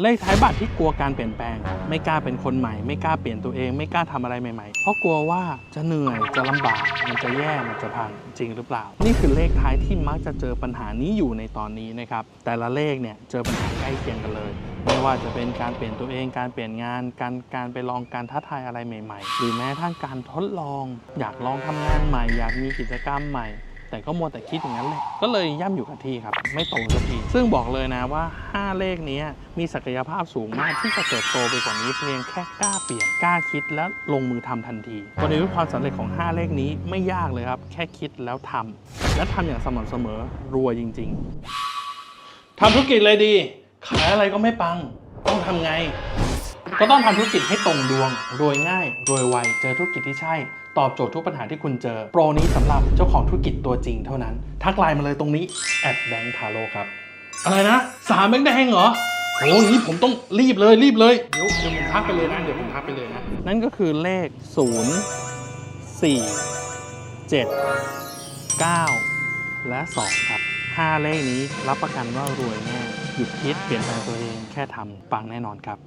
เลขท้ายบัตรที่กลัวการเปลี่ยนแปลง ไม่กล้าเป็นคนใหม่ ไม่กล้าเปลี่ยนตัวเองไม่กล้าทำอะไรใหม่ๆ เพราะกลัวว่าจะเหนื่อยจะลำบาก มันจะแย่มันจะพังจริงหรือเปล่า นี่คือเลขท้ายที่มักจะเจอปัญหานี้อยู่ในตอนนี้นะครับแต่ละเลขเนี่ยเจอปัญหาใกล้เคียงกันเลย ไม่ว่าจะเป็นการเปลี่ยนตัวเองการเปลี่ยนงาน การการไปลองการท้าทายอะไรใหม่ ๆ หรือแม้กระทั่งการทดลอง อยากลองทำงานใหม่ อยากมีกิจกรรมใหม่ แต่ก็มัวแต่คิดอย่างนั้นแหละก็เลยย่ำอยู่กับที่ครับ ไม่โตสักที ซึ่งบอกเลยนะว่า 5 เลขนี้มีศักยภาพสูงมากที่จะเติบโตไปกว่านี้เพียงแค่กล้าเปลี่ยนกล้าคิดและลงมือทำทันทีกลยุทธ์ความสำเร็จของ 5 เลขนี้ไม่ยากเลยครับ แค่คิดแล้วทำและทำอย่างสม่ำเสมอรวยจริง ๆทำธุรกิจเลยดี ขายอะไรก็ไม่ปัง ต้องทำไง ก็ต้องทำธุรกิจให้ตรงดวง รวยง่าย รวยไว เจอธุรกิจที่ใช่ ตอบโจทย์ทุกปัญหาที่คุณเจอ โปรนี้สำหรับเจ้าของธุรกิจตัวจริงเท่านั้น ทักไลน์มาเลยตรงนี้แอดแบงค์ทาโร่ครับ อะไรนะสามแบงค์แดงเหรอโหอย่างนี้ผมต้องรีบเลยรีบเลย เดี๋ยวเดี๋ยวผมทักไปเลยนะ เดี๋ยวผมทักไปเลยนะ นั่นก็คือเลข 0 4 7 9 และ 2 ครับ 5 เลขนี้รับประกันว่ารวยแน่หยุดคิดเปลี่ยนแปลงตัวเอง แค่ทำปังแน่นอนครับ